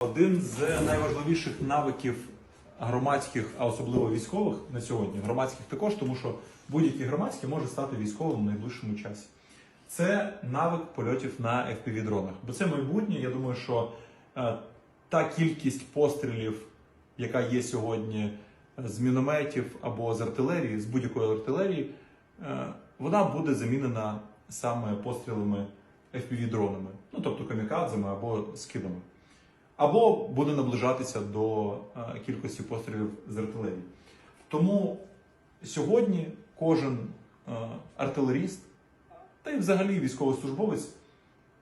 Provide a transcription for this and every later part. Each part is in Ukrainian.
Один з найважливіших навиків громадських, а особливо військових на сьогодні, громадських також, тому що будь-який громадський може стати військовим в найближчому часі. Це навик польотів на FPV-дронах. Бо це майбутнє. Я думаю, що е, та кількість пострілів, яка є сьогодні з мінометів або з артилерії, з будь-якої артилерії, е, вона буде замінена саме пострілами FPV-дронами, ну тобто камікадзами або скидами або буде наближатися до е, кількості пострілів з артилерії. Тому сьогодні кожен е, артилеріст, та й взагалі військовослужбовець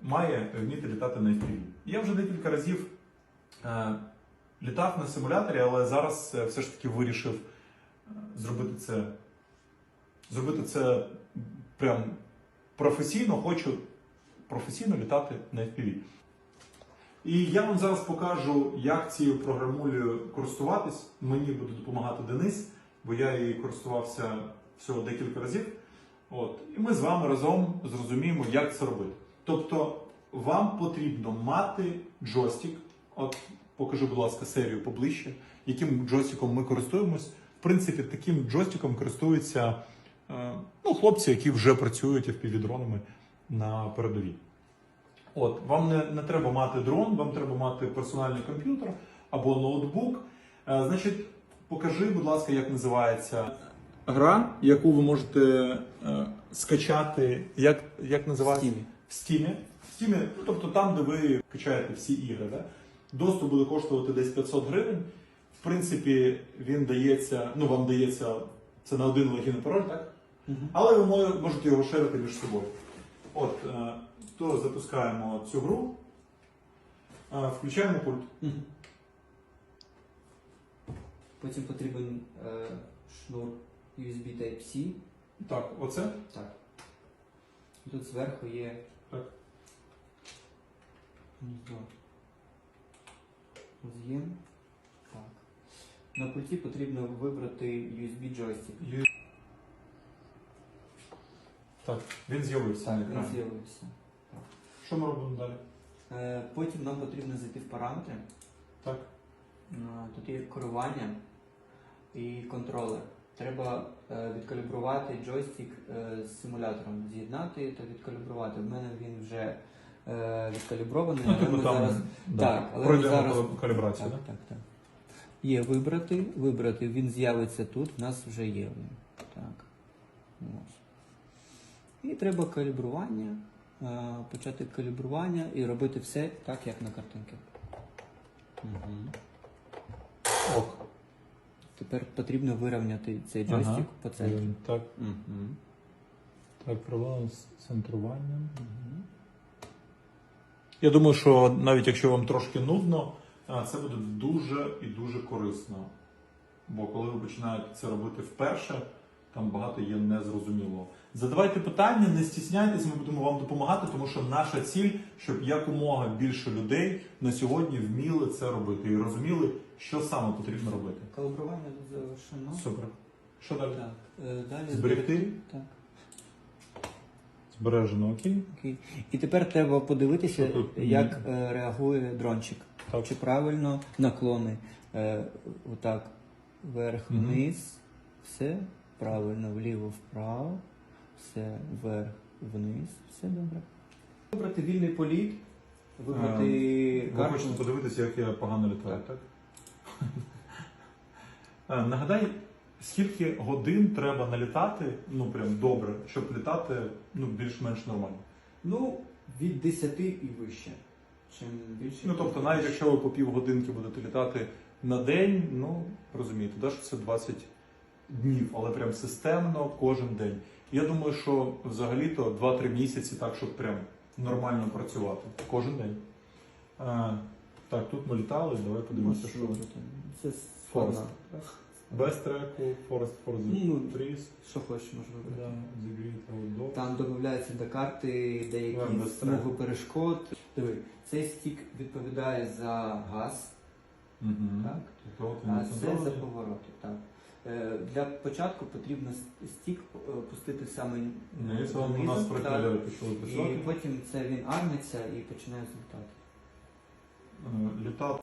має вміти літати на FPV. Я вже декілька разів е, літав на симуляторі, але зараз все ж таки вирішив зробити це, зробити це прям професійно, хочу професійно літати на FPV. І я вам зараз покажу, як цією програмулею користуватись. Мені буде допомагати Денис, бо я її користувався всього декілька разів. От. І ми з вами разом зрозуміємо, як це робити. Тобто, вам потрібно мати джойстик. От покажи, будь ласка, серію поближче, яким джойстиком ми користуємось. В принципі, таким джойстиком користуються е, ну, хлопці, які вже працюють FPV-дронами на передовій. От, вам не, не треба мати дрон, вам треба мати персональний комп'ютер або ноутбук. Е, значить, покажи, будь ласка, як називається гра, яку ви можете е, скачати. Як, як називається? В Steam. В Steam, ну, тобто там, де ви качаєте всі ігри. Да? Доступ буде коштувати десь 500 гривень. В принципі, він дається, ну вам дається це на один логін і пароль, так? Мгм. Але ви можете його шерити між собою. От, е, то запускаємо цю гру, е, включаємо пульт. Потім потрібен е, шнур USB Type-C. Так, оце. Так. Тут зверху є. Так. Роз'єм. Так. На пульті потрібно вибрати USB джойстик. Так, він з'явився на Він екрані. з'явився. Що ми робимо далі? Е, потім нам потрібно зайти в параметри. Так. Е, Тут є керування і контролер. Треба е, відкалібрувати джойстик е, з симулятором, з'єднати та відкалібрувати. В мене він вже е, відкалібрований. Ну, але типу ми там зараз... да, Так, але ми пройдемо зараз- кал- калібрацію, Так, так? так, так. Є вибрати, вибрати, він з'явиться тут, в нас вже є. Так. Ось. І треба калібрування, е, почати калібрування і робити все так, як на картинці. Угу. Ок. Тепер потрібно вирівняти цей Ага. джойстик по центру. Так, Угу. так, проблема з центруванням. Угу. Я думаю, що навіть якщо вам трошки нудно, це буде дуже і дуже корисно. Бо коли ви починаєте це робити вперше, там багато є незрозумілого. Задавайте питання, не стісняйтесь, ми будемо вам допомагати, тому що наша ціль, щоб якомога більше людей на сьогодні вміли це робити і розуміли, що саме потрібно робити. Калібрування завершено. Супер. Що далі? Так. е, Далі Зберегти? Так. Збережено, окей. Окей. І тепер треба подивитися, тут? як е, реагує дрончик. Так. Чи правильно наклони е, отак вверх Мгм. вниз, все правильно, вліво, вправо, все вверх вниз, все добре. Вибрати вільний політ, вибрати Ви карту. хочете подивитися, як я погано літаю, так? Е, Нагадай, скільки годин треба налітати, ну прям добре, щоб літати ну, більш-менш нормально. Ну, від 10 і вище. Чим більше. Ну тобто, навіть якщо ви по півгодинки будете літати на день, ну розумієте, да, що це 20 днів, але прям системно кожен день. Я думаю, що взагалі-то 2-3 місяці так, щоб прям нормально працювати. Кожен день. Е, так, тут ми літали, давай подивимося, що. Це Форест. Без треку, Forest for the Ну, Trees. Що хочеш, можеш вибрати. Да, The Great Outdoor. Там додаються до карти деякі без смуги перешкод. Диви, цей стік відповідає за газ, Мгм. так? Тобто а це за повороти. Так. Е, Для початку потрібно стік е, пустити саме Ну, і у нас почали і потім це він армиться і починає злітати. Е, Літати